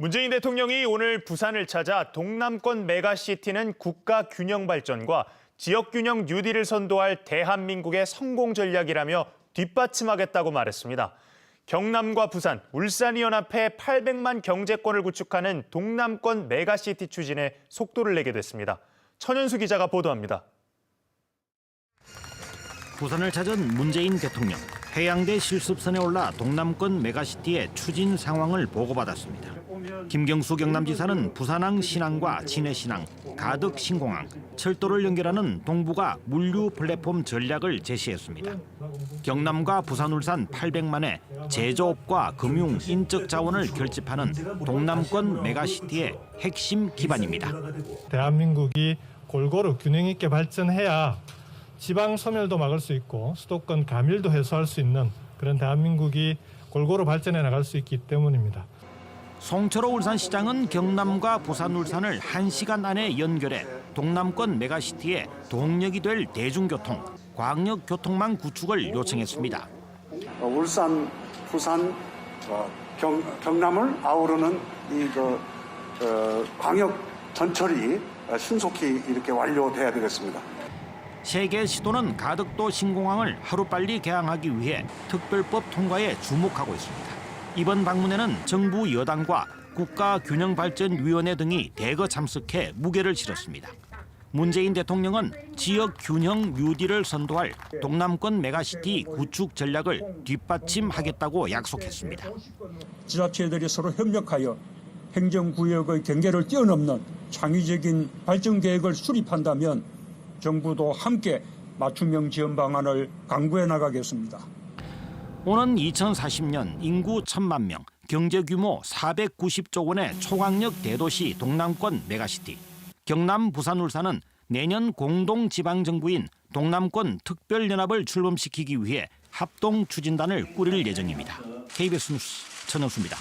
문재인 대통령이 오늘 부산을 찾아 동남권 메가시티는 국가 균형 발전과 지역 균형 뉴딜을 선도할 대한민국의 성공 전략이라며 뒷받침하겠다고 말했습니다. 경남과 부산, 울산이 연합해 800만 경제권을 구축하는 동남권 메가시티 추진에 속도를 내게 됐습니다. 천연수 기자가 보도합니다. 부산을 찾은 문재인 대통령. 해양대 실습선에 올라 동남권 메가시티의 추진 상황을 보고받았습니다. 김경수 경남지사는 부산항 신항과 진해신항, 가덕 신공항, 철도를 연결하는 동부가 물류 플랫폼 전략을 제시했습니다. 경남과 부산, 울산 800만의 제조업과 금융, 인적 자원을 결집하는 동남권 메가시티의 핵심 기반입니다. 대한민국이 골고루 균형 있게 발전해야 지방 소멸도 막을 수 있고 수도권 가밀도 해소할 수 있는 그런 대한민국이 골고루 발전해 나갈 수 있기 때문입니다. 송철호 울산시장은 경남과 부산 울산을 한시간 안에 연결해 동남권 메가시티의 동력이 될 대중교통, 광역교통망 구축을 요청했습니다. 어, 울산, 부산, 어, 경, 경남을 아우르는 이그 어, 광역 전철이 어, 신속히 이렇게 완료돼야 되겠습니다. 세계 시도는 가덕도 신공항을 하루빨리 개항하기 위해 특별법 통과에 주목하고 있습니다. 이번 방문에는 정부 여당과 국가균형발전위원회 등이 대거 참석해 무게를 실었습니다. 문재인 대통령은 지역 균형 뉴딜을 선도할 동남권 메가시티 구축 전략을 뒷받침하겠다고 약속했습니다. 지자체들이 서로 협력하여 행정구역의 경계를 뛰어넘는 창의적인 발전 계획을 수립한다면 정부도 함께 맞춤형 지원 방안을 강구해 나가겠습니다. 오는 2040년 인구 1천만 명, 경제 규모 490조 원의 초강력 대도시 동남권 메가시티. 경남, 부산, 울산은 내년 공동 지방 정부인 동남권 특별연합을 출범시키기 위해 합동 추진단을 꾸릴 예정입니다. KBS 뉴스 천영수입니다.